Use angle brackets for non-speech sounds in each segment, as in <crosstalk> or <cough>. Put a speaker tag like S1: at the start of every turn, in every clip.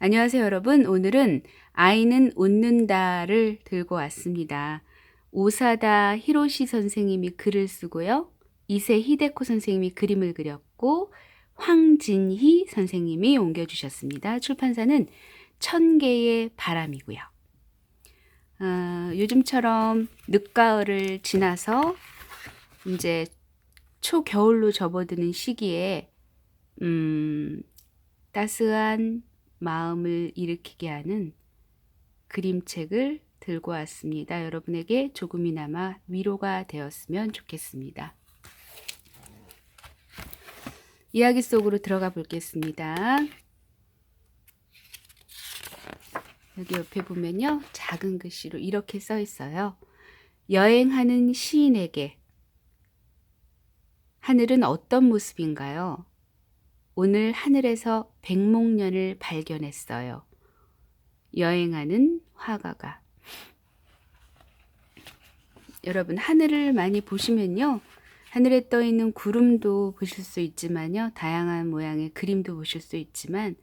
S1: 안녕하세요, 여러분. 오늘은 아이는 웃는다를 들고 왔습니다. 오사다 히로시 선생님이 글을 쓰고요. 이세 히데코 선생님이 그림을 그렸고 황진희 선생님이 옮겨주셨습니다. 출판사는 천 개의 바람이고요. 어, 요즘처럼 늦가을을 지나서 이제 초겨울로 접어드는 시기에 음, 따스한 마음을 일으키게 하는 그림책을 들고 왔습니다. 여러분에게 조금이나마 위로가 되었으면 좋겠습니다. 이야기 속으로 들어가 보겠습니다. 여기 옆에 보면요. 작은 글씨로 이렇게 써 있어요. 여행하는 시인에게 하늘은 어떤 모습인가요? 오늘 하늘에서 백목련을 발견했어요. 여행하는 화가가. 여러분, 하늘을 많이 보시면요. 하늘에 떠 있는 구름도 보실 수 있지만요. 다양한 모양의 그림도 보실 수 있지만,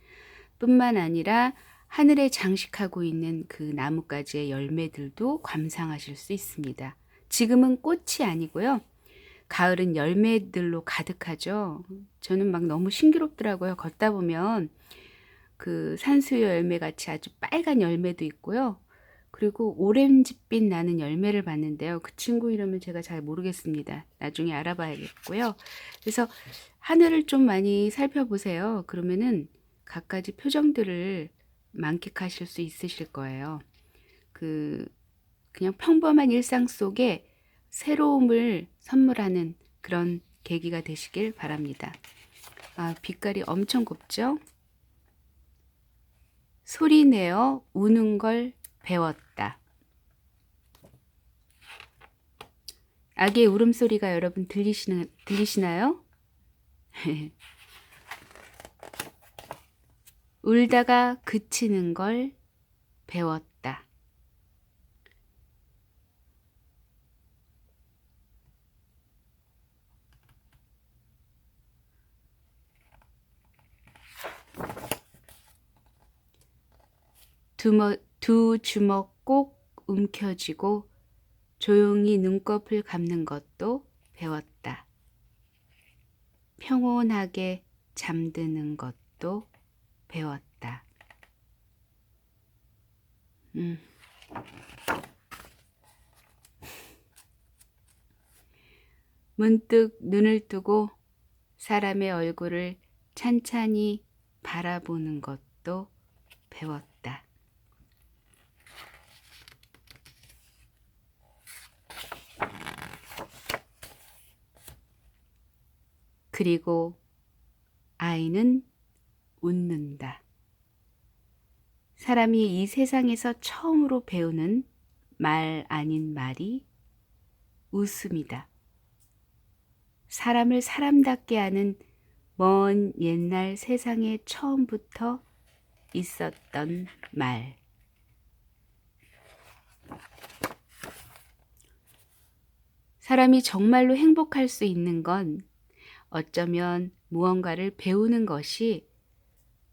S1: 뿐만 아니라 하늘에 장식하고 있는 그 나뭇가지의 열매들도 감상하실 수 있습니다. 지금은 꽃이 아니고요. 가을은 열매들로 가득하죠. 저는 막 너무 신기롭더라고요. 걷다 보면 그 산수유 열매 같이 아주 빨간 열매도 있고요. 그리고 오렌지빛 나는 열매를 봤는데요. 그 친구 이름은 제가 잘 모르겠습니다. 나중에 알아봐야겠고요. 그래서 하늘을 좀 많이 살펴보세요. 그러면은 갖가지 표정들을 만끽하실 수 있으실 거예요. 그 그냥 평범한 일상 속에 새로움을 선물하는 그런 계기가 되시길 바랍니다. 아, 빛깔이 엄청 곱죠? 소리 내어 우는 걸 배웠다. 아기의 울음소리가 여러분 들리시는, 들리시나요? <laughs> 울다가 그치는 걸 배웠다. 두 머, 두 주먹 꼭 움켜쥐고 조용히 눈꺼풀 감는 것도 배웠다. 평온하게 잠드는 것도 배웠다. 음. 문득 눈을 뜨고 사람의 얼굴을 찬찬히 바라보는 것도 배웠다. 그리고 아이는 웃는다. 사람이 이 세상에서 처음으로 배우는 말 아닌 말이 웃음이다. 사람을 사람답게 하는 먼 옛날 세상에 처음부터 있었던 말. 사람이 정말로 행복할 수 있는 건 어쩌면 무언가를 배우는 것이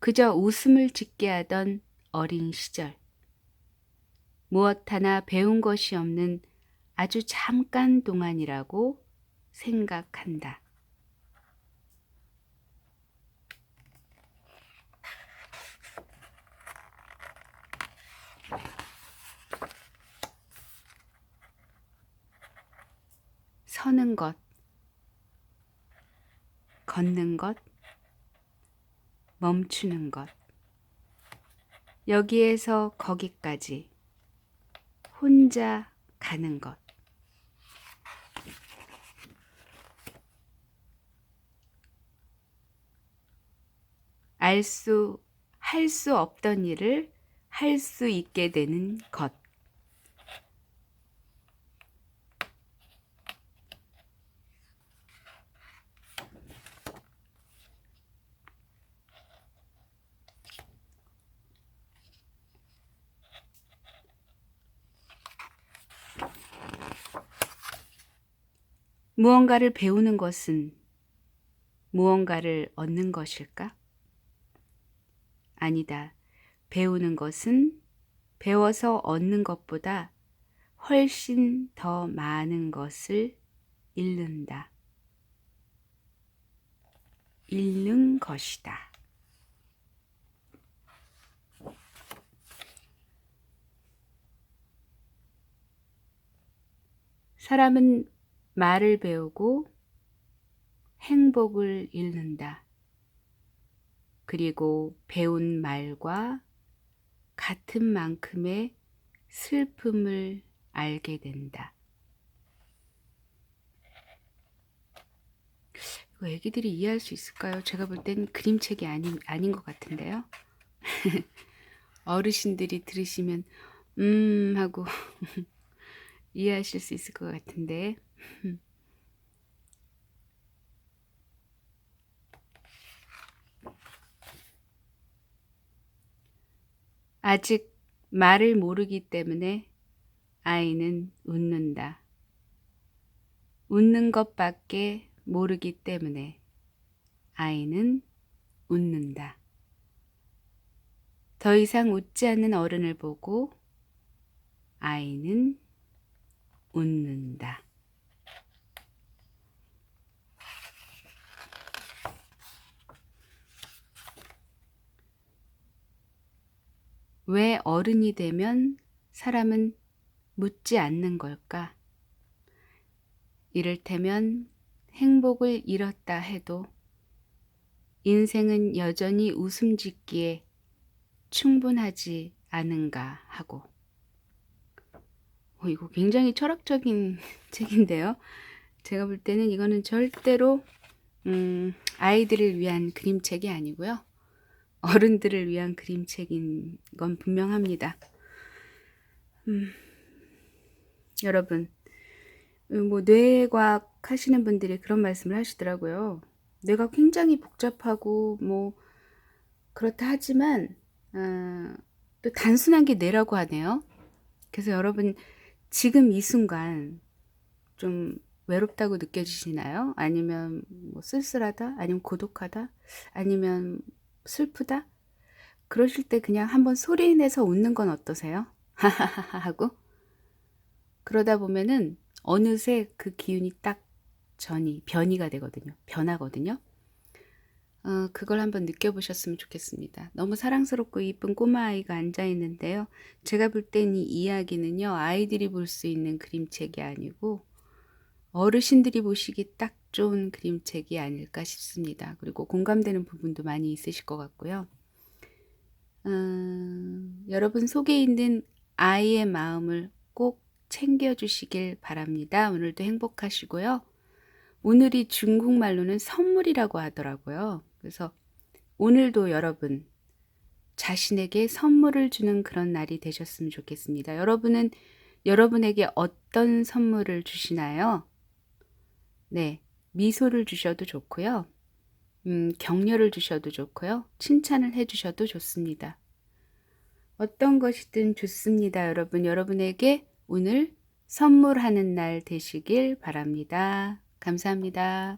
S1: 그저 웃음을 짓게 하던 어린 시절. 무엇 하나 배운 것이 없는 아주 잠깐 동안이라고 생각한다. 서는 것, 걷는 것, 멈추는 것. 여기에서 거기까지 혼자 가는 것. 알 수, 할 수 없던 일을 할 수 있게 되는 것. 무언가를 배우는 것은 무언가를 얻는 것일까? 아니다. 배우는 것은 배워서 얻는 것보다 훨씬 더 많은 것을 잃는다. 잃는 것이다. 사람은 말을 배우고 행복을 잃는다. 그리고 배운 말과 같은 만큼의 슬픔을 알게 된다. 이거 애기들이 이해할 수 있을까요? 제가 볼 땐 그림책이 아닌, 아닌 것 같은데요. <laughs> 어르신들이 들으시면, 음, 하고 <laughs> 이해하실 수 있을 것 같은데. 아직 말을 모르기 때문에 아이는 웃는다. 웃는 것밖에 모르기 때문에 아이는 웃는다. 더 이상 웃지 않는 어른을 보고 아이는 웃는다. 왜 어른이 되면 사람은 묻지 않는 걸까? 이를테면 행복을 잃었다 해도 인생은 여전히 웃음 짓기에 충분하지 않은가 하고. 어, 이거 굉장히 철학적인 <laughs> 책인데요. 제가 볼 때는 이거는 절대로 음, 아이들을 위한 그림책이 아니고요. 어른들을 위한 그림책인 건 분명합니다. 음, 여러분, 음, 뭐 뇌과학 하시는 분들이 그런 말씀을 하시더라고요. 뇌가 굉장히 복잡하고 뭐 그렇다 하지만 어, 또 단순한 게 뇌라고 하네요. 그래서 여러분 지금 이 순간 좀 외롭다고 느껴지시나요? 아니면 뭐 쓸쓸하다? 아니면 고독하다? 아니면 슬프다? 그러실 때 그냥 한번 소리 내서 웃는 건 어떠세요? 하하하 <laughs> 하고 그러다 보면은 어느새 그 기운이 딱 전이 변이가 되거든요. 변하거든요. 어, 그걸 한번 느껴보셨으면 좋겠습니다. 너무 사랑스럽고 이쁜 꼬마 아이가 앉아 있는데요. 제가 볼 땐 이 이야기는요, 아이들이 볼 수 있는 그림책이 아니고 어르신들이 보시기 딱 좋은 그림책이 아닐까 싶습니다. 그리고 공감되는 부분도 많이 있으실 것 같고요. 음, 여러분 속에 있는 아이의 마음을 꼭 챙겨주시길 바랍니다. 오늘도 행복하시고요. 오늘이 중국말로는 선물이라고 하더라고요. 그래서 오늘도 여러분 자신에게 선물을 주는 그런 날이 되셨으면 좋겠습니다. 여러분은 여러분에게 어떤 선물을 주시나요? 네, 미소를 주셔도 좋고요. 음, 격려를 주셔도 좋고요. 칭찬을 해주셔도 좋습니다. 어떤 것이든 좋습니다. 여러분, 여러분에게 오늘 선물하는 날 되시길 바랍니다. 감사합니다.